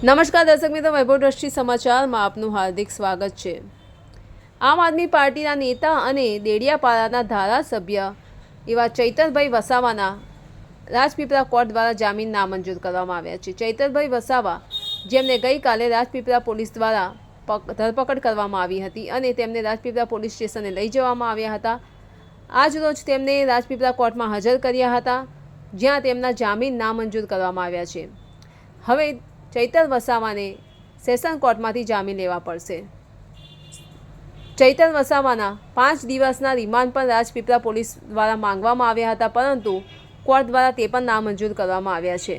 નમસ્કાર દર્શક મિત્રો, વૈભવ દ્રષ્ટિ સમાચારમાં આપનું હાર્દિક સ્વાગત છે. આમ આદમી પાર્ટીના નેતા અને દેડિયાપાડાના ધારાસભ્ય એવા ચૈતરભાઈ વસાવાના રાજપીપળા કોર્ટ દ્વારા જામીન નામંજૂર કરવામાં આવ્યા છે. ચૈતરભાઈ વસાવા, જેમને ગઈકાલે રાજપીપળા પોલીસ દ્વારા ધરપકડ કરવામાં આવી હતી અને તેમને રાજપીપળા પોલીસ સ્ટેશને લઈ જવામાં આવ્યા હતા. આજ રોજ તેમને રાજપીપળા કોર્ટમાં હાજર કર્યા હતા, જ્યાં તેમના જામીન નામંજૂર કરવામાં આવ્યા છે. હવે ચૈતર વસાવાને સેશન કોર્ટમાંથી જામીન લેવા પડશે. ચૈતર વસાવાના પાંચ દિવસના રિમાન્ડ પણ રાજપીપળા પોલીસ દ્વારા માંગવામાં આવ્યા હતા, પરંતુ કોર્ટ દ્વારા તે પણ નામંજૂર કરવામાં આવ્યા છે.